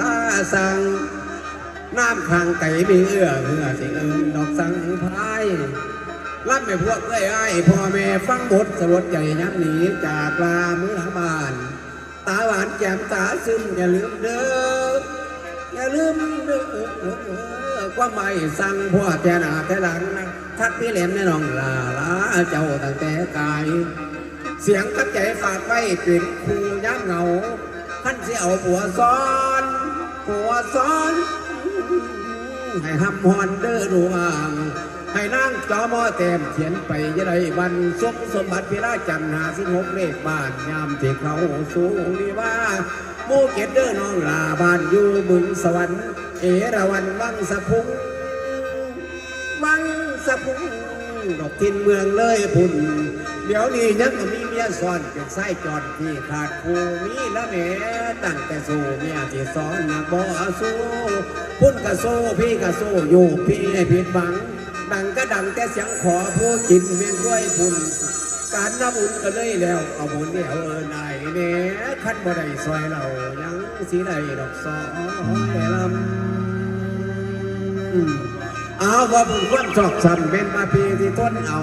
ลาสังน้ำขังไก่มีเอื้อเอื้อสิเอิงดอกสังพายรับไม่พวกเอ้ยไอ้พ่อแม่ฟังบทสลดใจย้ำหนีจากลาเมืองบ้าน ตาหวานแจ่มตาซึมอย่าลืมเด้ออย่าลืมเด้อควาไม่สั่งพ่อแต่หนาแต่หลังนะทักพี่แหลมแน่นองลาลาเจ้าตั้งแต่กาย เสียงตั้งใจฝากไว้เป็นครูย้ำเหงาท่านเสียเอาผัวซ้อน ผัวซ้อน ให้หำฮอนเด้อดวง ให้นางจอมอเต็มเขียนไปยะไดวันสุขสมบัติพิราจันหาสิงหกเลขบ้านยามที่เขาสูงนี่ว่าหมูเก็ดเด้อน้องลาบ้านอยู่บึงสวรรค์ เอราวันวังสะพุง วังสะพุงดอกทินเมืองเลยพุ่น เดี๋ยวนี้ยังก็มีเมียซ้อนเป็นไส้จอดที่ขาดคูมีละแม่ตั้งแต่สู้เมียที่สอนนะบ่สู้พุ่นกะสู้พี่กะสู้อยู่พี่ให้ผิดหวัง ดังก็ดังแต่เสียงขอผู้กินเมียนด้วยพุ่นการน้ำอุ่นก็เลยแล้วเอาบุญเดียวเออได้แหน่คัดบ่ได้ซอยเรายังสีได้ดอกซอยลำ เอาว่าบุญความชอบสันเป็นมาปีที่ต้นเอา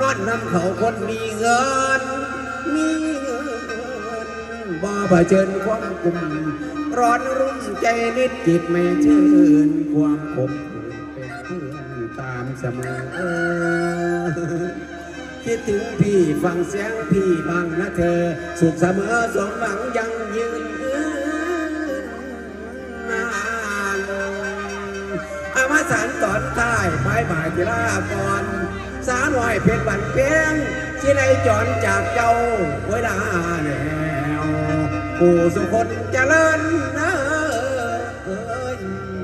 นอนนำเขาคนมีเงิน มีเงินบ่าเจิญความกลุ่มร้อนรุ่มใจนิดจิตไม่ชื่นความขมเป็นเพื่อนตามเสมอ คิดถึงพี่ฟังเสียงพี่บ้างนะเธอ สุขเสมอสมหวังยังยืน มาสารตอนใต้ไม้บ่ายกีฬาก่อนสาวน้อยเพชรบันเพียงที่ได้จอนจากเจ้าไว้ลาแนวผู้สุคนเจริญนะเอ้ย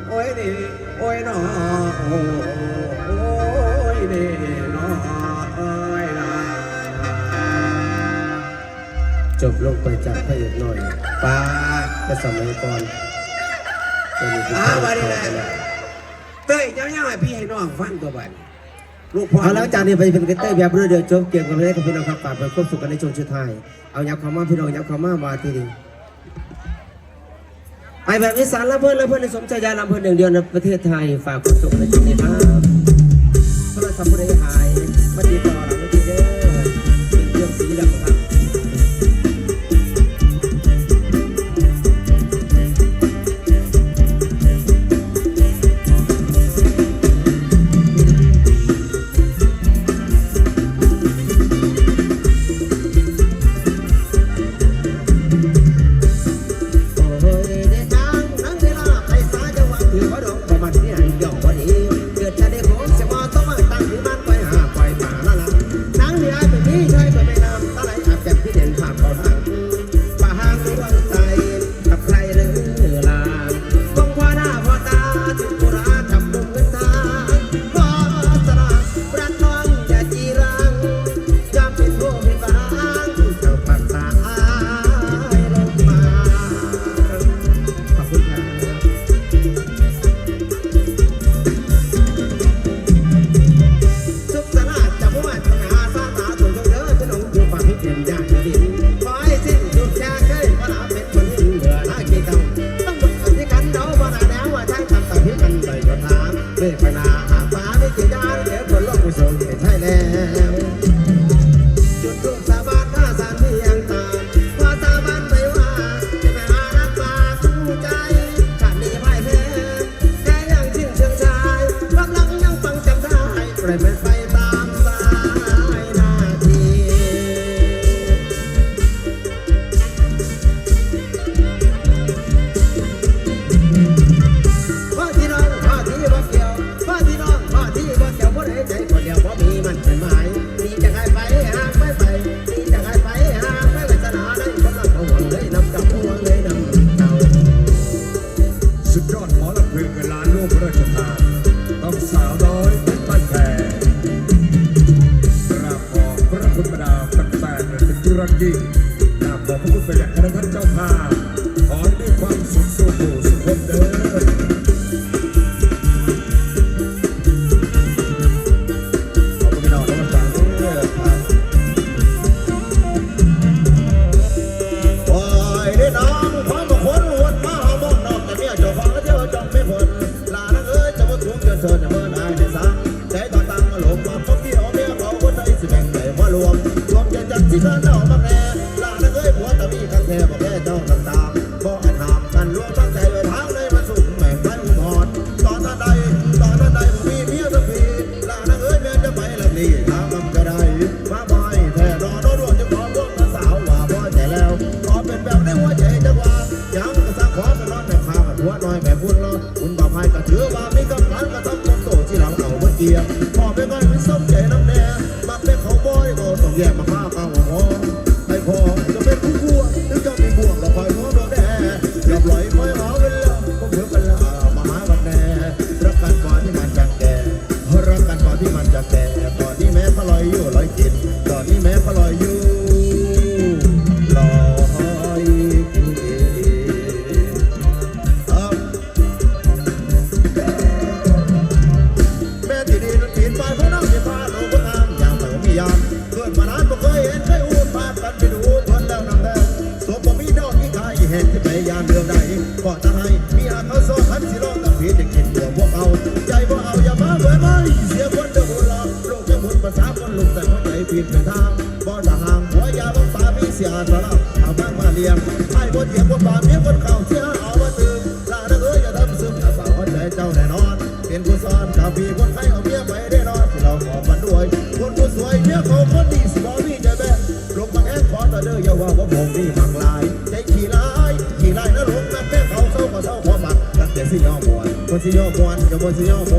โอ้ยนี่โอ้ยนอโอ้โอ้ยนี่นอโอ้ยนาจบลงไปจากพระเอกหน่อยป้าแต่สมัยก่อนตอนนี้คืออ้าวมาดิแหละ เต้ยเจ้าย่าให้พี่ให้น้องฟังตัวบันลูกพ่อเอาแล้วจากนี้ไปเป็นกระเต้ยแบบเรือเดือดจบเกี่ยวกับเรื่องกับพี่น้องครับฝากไปควบสุขกันในช่วงชุดท้ายเอายับเขามาพี่น้องยับเขามามาทีนี้ไอแบบอีสานละเพื่อนละเพื่อนในสมใจยาลำเพื่อนหนึ่งเดียวในประเทศไทยฝากความสุขในช่วงนี้ครับโทรศัพท์ผู้ใดหายมาติด เมื่อพนาหาฟ้าไม่กี่ยานเดี๋ยวคนโลกกุศลใช่แล้วจุดทูปสาบานหน้าสารที่ยังตาว่าสาบานไปว่าจะไปหารักษาคู่ใจชาตินี้พ่ายแพ้แค่ยังสิ้นเชิงชายรับหลังยังฟังจำได้ปล่อยมันไป เรวมใจจัดที่การเอามาแน่ลานักเอ้ยผัวตะมีกันแท้บอกแค่เจ้าต่างตามบอกให้ถามกันรวมตั้งใจไว้ท้าเลยมาสุ่มแม่งไปอุทธรตอนนั้นใดตอนนั้นใดผมมีเมียสักทีลานักเอ้ยเมียจะไปลำนี้ถามมันก็ได้มาบอยแท้รอรอรวมจะขอพวกสาวว่าบ่ใจแล้วขอเป็นแบบในหัวใจจังหวะยัง มเกิดมานานบ่เคยเห็นใครอูดพากันไปดูทนแล้วนำแดงสวมบ่มีดอกอีกใครเห็นที่พยายามเรื่องใดก็จะให้มีอาเขาโซ่ทันสิรอตั้งผีจะกินตัวพวกเอา ใจบ่เอาอย่ามาเบื่อไม่เสียคนเดือดร้อนโลกจะหมุนภาษาคนลุกแต่หัวใจผิดไปทางบ่จะห่างหัวยาบังตามีเสียสลับเอาบ้างมาเลี้ยงให้บนเทียบคนบาเมียคนเข่าเสีย วงนี้มังลายใจขี้ลายขี้ลายนะลงนะแม่เขาเศร้าก็เศร้าพอมักตั้งแต่สิยอมวนคนสิยอมวนกับคนสิยอมโม